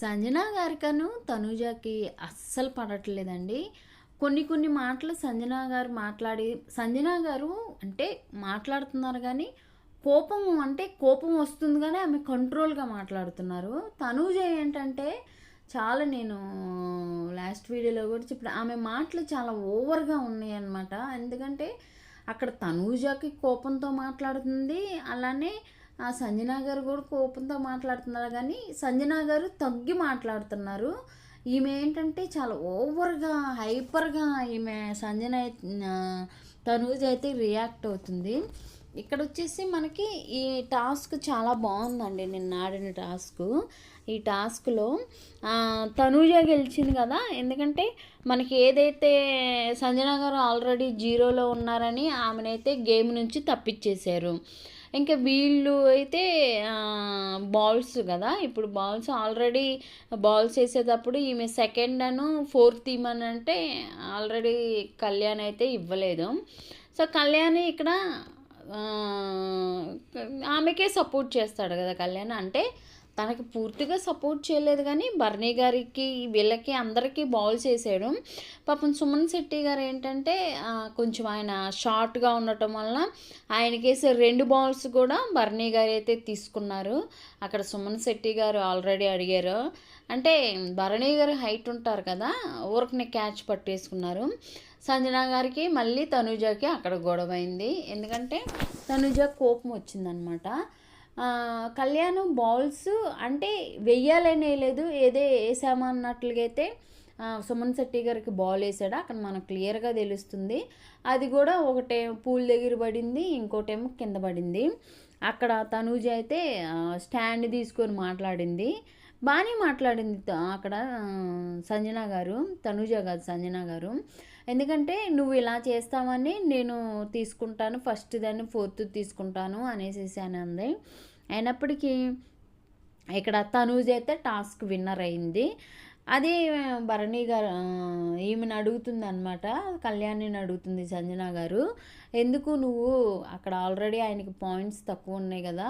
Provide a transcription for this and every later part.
సంజన గారికను తనూజకి అస్సలు పడట్లేదండి. కొన్ని కొన్ని మాటలు సంజన గారు మాట్లాడి సంజన గారు అంటే మాట్లాడుతున్నారు కానీ కోపం అంటే కోపం వస్తుంది కానీ ఆమె కంట్రోల్గా మాట్లాడుతున్నారు. తనూజ ఏంటంటే చాలా నేను లాస్ట్ వీడియోలో కూడా చెప్పిన ఆమె మాటలు చాలా ఓవర్గా ఉన్నాయన్నమాట. ఎందుకంటే అక్కడ తనూజకి కోపంతో మాట్లాడుతుంది అలానే ఆ సంజన గారు కూడా కోపంతో మాట్లాడుతున్నారు. కానీ సంజన గారు తగ్గి మాట్లాడుతున్నారు. ఈమె ఏంటంటే చాలా ఓవర్గా హైపర్గా ఈమె సంజన ఆ, తనూజ్ అయితే రియాక్ట్ అవుతుంది. ఇక్కడ వచ్చేసి మనకి ఈ టాస్క్ చాలా బాగుందండి. నిన్న ఆడిన టాస్క్. ఈ టాస్క్లో తనూజ గెలిచింది కదా. ఎందుకంటే మనకి ఏదైతే సంజన గారు ఆల్రెడీ జీరోలో ఉన్నారని ఆమెనైతే గేమ్ నుంచి తప్పించేశారు ఇంకా వీళ్ళు అయితే బాల్స్ కదా. ఇప్పుడు బాల్స్ ఆల్రెడీ బాల్స్ వేసేటప్పుడు ఈమె సెకండ్ అను ఫోర్త్ ఇమ్మని అంటే ఆల్రెడీ కళ్యాణ్ అయితే ఇవ్వలేదు. సో కళ్యాణ్ ఇక్కడ ఆమెకే సపోర్ట్ చేస్తాడు కదా కళ్యాణ్. అంటే తనకి పూర్తిగా సపోర్ట్ చేయలేదు కానీ బర్నీ గారికి వీళ్ళకి అందరికీ బాల్ చేసాడు పాపం సుమన్ శెట్టి గారు ఏంటంటే కొంచెం ఆయన షార్ట్గా ఉండటం వల్ల ఆయనకేసే రెండు బాల్స్ కూడా బర్నీ గారు అయితే తీసుకున్నారు. అక్కడ సుమన్ శెట్టి గారు ఆల్రెడీ అడిగారు. అంటే భరణి గారు హైట్ ఉంటారు కదా ఊరకనే క్యాచ్ పట్టేసుకున్నారు. సంజన గారికి మళ్ళీ తనుజకి అక్కడ గొడవ అయింది. ఎందుకంటే తనుజ కోపం వచ్చిందనమాట. కళ్యాణం బాల్స్ అంటే వెయ్యాలనే లేదు ఏదే వేసామా అన్నట్లుగా అయితే సుమన్ శెట్టి గారికి బాల్ వేసాడు. అక్కడ మనకు క్లియర్గా తెలుస్తుంది. అది కూడా ఒకటే పూల్ దగ్గర పడింది ఇంకోటేమో కింద పడింది. అక్కడ తనూజ అయితే స్టాండ్ తీసుకొని మాట్లాడింది. బాగానే మాట్లాడింది అక్కడ సంజన గారు తనుజ కాదు సంజన గారు. ఎందుకంటే నువ్వు ఇలా చేస్తావని నేను తీసుకుంటాను ఫస్ట్ దాన్ని ఫోర్త్ తీసుకుంటాను అనేసి అంది. అయినప్పటికీ ఇక్కడ తనూజ్ అయితే టాస్క్ విన్నర్ అయింది. అది భరణి గారు ఈమెను అడుగుతుంది అనమాట కళ్యాణిని అడుగుతుంది సంజన గారు. ఎందుకు నువ్వు అక్కడ ఆల్రెడీ ఆయనకి పాయింట్స్ తక్కువ ఉన్నాయి కదా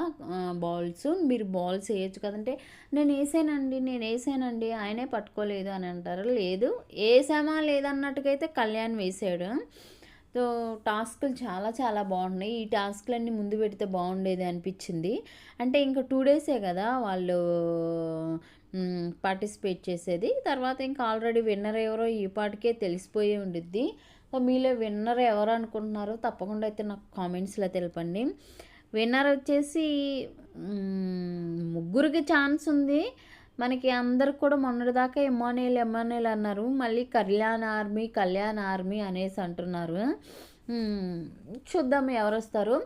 బాల్స్. మీరు బాల్స్ వేయచ్చు కదంటే నేను వేసానండి నేను వేసానండి ఆయనే పట్టుకోలేదు అని అంటారు. లేదు వేసామా లేదన్నట్టుకైతే కళ్యాణ్ వేసాడు. సో టాస్క్లు చాలా చాలా బాగున్నాయి. ఈ టాస్క్లన్నీ ముందు పెడితే బాగుండేది అనిపించింది. అంటే ఇంకా టూ డేసే కదా వాళ్ళు పార్టిసిపేట్ చేసేది. తర్వాత ఇంకా ఆల్రెడీ విన్నర్ ఎవరో ఈ పాటికే తెలిసిపోయి ఉండిద్ది. సో మీలో విన్నర్ ఎవరు అనుకుంటున్నారో తప్పకుండా అయితే నాకు కామెంట్స్లో తెలపండి. విన్నర్ వచ్చేసి ముగ్గురికి ఛాన్స్ ఉంది. మనకి అందరికి కూడా మొన్నటిదాకా ఎమ్మానేల్ ఎమ్మానేల్ అన్నారు. మళ్ళీ కళ్యాణ్ ఆర్మీ కళ్యాణ్ ఆర్మీ అనేసి అంటున్నారు. చూద్దాం ఎవరు వస్తారు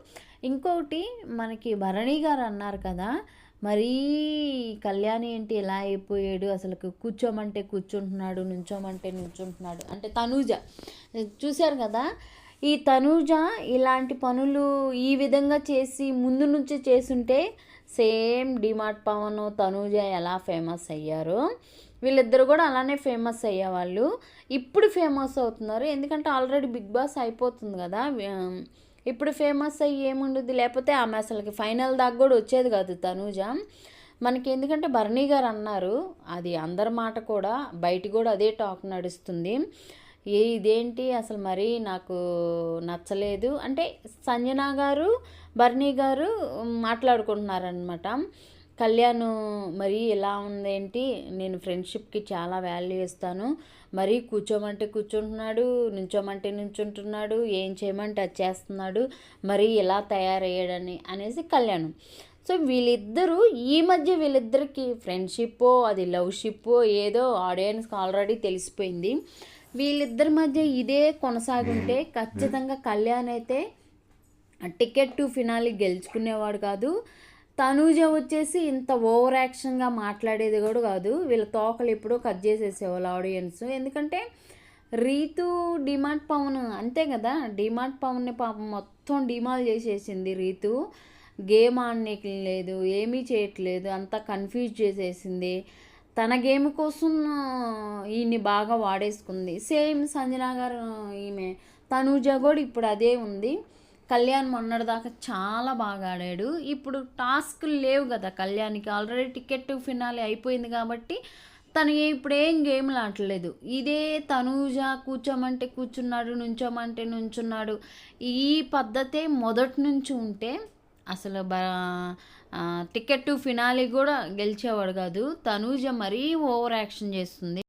ఇంకొకటి మనకి భరణి గారు అన్నారు కదా. మరీ కళ్యాణి ఏంటి ఎలా అయిపోయాడు? అసలు కూర్చోమంటే కూర్చుంటున్నాడు నుంచోమంటే నుంచుంటున్నాడు. అంటే తనూజ. చూశారు కదా? ఈ తనూజ ఇలాంటి పనులు ఈ విధంగా చేసి ముందు నుంచి చేసుంటే సేమ్ డిమార్ట్ పవన్ తనూజ ఎలా ఫేమస్ అయ్యారో? వీళ్ళిద్దరు కూడా అలానే ఫేమస్ అయ్యేవాళ్ళు. ఇప్పుడు ఫేమస్ అవుతున్నారు. ఎందుకంటే ఆల్రెడీ బిగ్ బాస్ అయిపోతుంది కదా. ఇప్పుడు ఫేమస్ అయ్యి ఏముండదు లేకపోతే ఆమె అసలుకి ఫైనల్ దాకా కూడా వచ్చేది కాదు తనూజ. మనకి ఎందుకంటే భరణి గారు అన్నారు అది అందరి మాట కూడా బయట కూడా అదే టాక్ నడుస్తుంది. ఏ ఇదేంటి? అసలు మరీ నాకు నచ్చలేదు. అంటే సంజన గారు భరణి గారు మాట్లాడుకుంటున్నారనమాట కళ్యాణ్ మరీ ఎలా ఉందేంటి? నేను ఫ్రెండ్షిప్కి చాలా వాల్యూ ఇస్తాను. మరీ కూర్చోమంటే కూర్చుంటున్నాడు నుంచోమంటే నుంచుంటున్నాడు ఏం చేయమంటే అది చేస్తున్నాడు మరీ ఎలా తయారయ్యాడని అనేసి కళ్యాణ్. సో వీళ్ళిద్దరూ ఈ మధ్య వీళ్ళిద్దరికి ఫ్రెండ్షిప్పో అది లవ్షిప్పో ఏదో ఆడియన్స్కి ఆల్రెడీ తెలిసిపోయింది. వీళ్ళిద్దరి మధ్య ఇదే కొనసాగుంటే ఖచ్చితంగా కళ్యాణ్ అయితే టికెట్ టు ఫినాలి గెలుచుకునేవాడు కాదు. తనూజ వచ్చేసి ఇంత ఓవర్ యాక్షన్గా మాట్లాడేది కూడా కాదు. వీళ్ళ తోకలు ఎప్పుడో కట్ చేసేసేవాళ్ళు ఆడియన్స్. ఎందుకంటే రీతు డిమార్ట్ పవన్ అంతే కదా? డిమార్ట్ పవన్ని పాపం మొత్తం డిమాల్ చేసేసింది రీతు. గేమ్ ఆడనీకి లేదు ఏమీ చేయట్లేదు అంతా కన్ఫ్యూజ్ చేసేసింది. తన గేమ్ కోసం ఈయన్ని బాగా వాడేసుకుంది. సేమ్ సంజన గారు ఈమె తనూజ కూడా ఇప్పుడు అదే ఉంది. కళ్యాణ్ మొన్నటిదాకా చాలా బాగా ఆడాడు. ఇప్పుడు టాస్క్లు లేవు కదా కళ్యాణ్కి. ఆల్రెడీ టికెట్ ఫినాలి అయిపోయింది కాబట్టి తను ఇప్పుడు ఏం గేమ్లు ఆడలేదు ఇదే తనూజ కూర్చోమంటే కూర్చున్నాడు నుంచోమంటే నుంచున్నాడు. ఈ పద్ధతే మొదటి నుంచి ఉంటే అసలు బ టికెట్ ఫినాలి కూడా గెలిచేవాడు కాదు. తనూజ మరీ ఓవర్ యాక్షన్ చేస్తుంది.